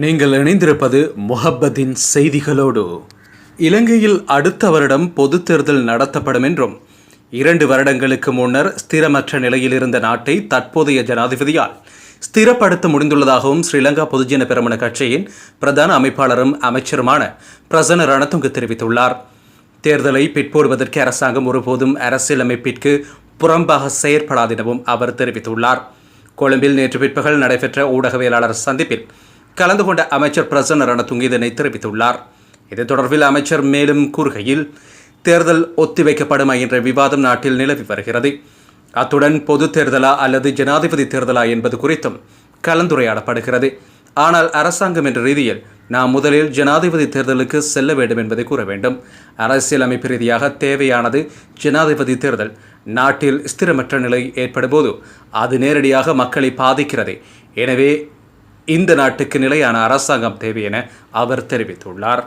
நீங்கள் இணைந்திருப்பது முஹப்பத்தின் செய்திகளோடு. இலங்கையில் அடுத்த வருடம் பொதுத் தேர்தல் நடத்தப்படும் என்றும் இரண்டு வருடங்களுக்கு முன்னர் ஸ்திரமற்ற நிலையில் இருந்த நாட்டை தற்போதைய ஜனாதிபதியால் ஸ்திரப்படுத்த முடிந்துள்ளதாகவும் ஸ்ரீலங்கா பொதுஜன பெரமுன கட்சியின் பிரதான அமைப்பாளரும் அமைச்சருமான பிரசன்ன ரணதுங்க தெரிவித்துள்ளார். தேர்தலை பிற்போடுவதற்கு அரசாங்கம் ஒருபோதும் அரசியலமைப்பிற்கு புறம்பாக செயற்படாது எனவும் அவர் தெரிவித்துள்ளார். கொழும்பில் நேற்று பிற்பகல் நடைபெற்ற ஊடகவியலாளர் சந்திப்பில் கலந்து கொண்ட அமைச்சர் பிரசன்ன ரணதுங்க இதனை தெரிவித்துள்ளார். இது தொடர்பில் அமைச்சர் மேலும் கூறுகையில் தேர்தல் ஒத்திவைக்கப்படுமா என்ற விவாதம் நாட்டில் நிலவி வருகிறது. அத்துடன் பொது தேர்தலா அல்லது ஜனாதிபதி தேர்தலா என்பது குறித்தும் கலந்துரையாடப்படுகிறது. ஆனால் அரசாங்கம் என்ற ரீதியில் நாம் முதலில் ஜனாதிபதி தேர்தலுக்கு செல்ல வேண்டும் என்பதை கூற வேண்டும். அரசியலமைப்பு ரீதியாக தேவையானது ஜனாதிபதி தேர்தல். நாட்டில் ஸ்திரமற்ற நிலை ஏற்படும் போது அது நேரடியாக மக்களை பாதிக்கிறது. எனவே இந்த நாட்டுக்கு நிலையான அரசாங்கம் தேவை என அவர் தெரிவித்துள்ளார்.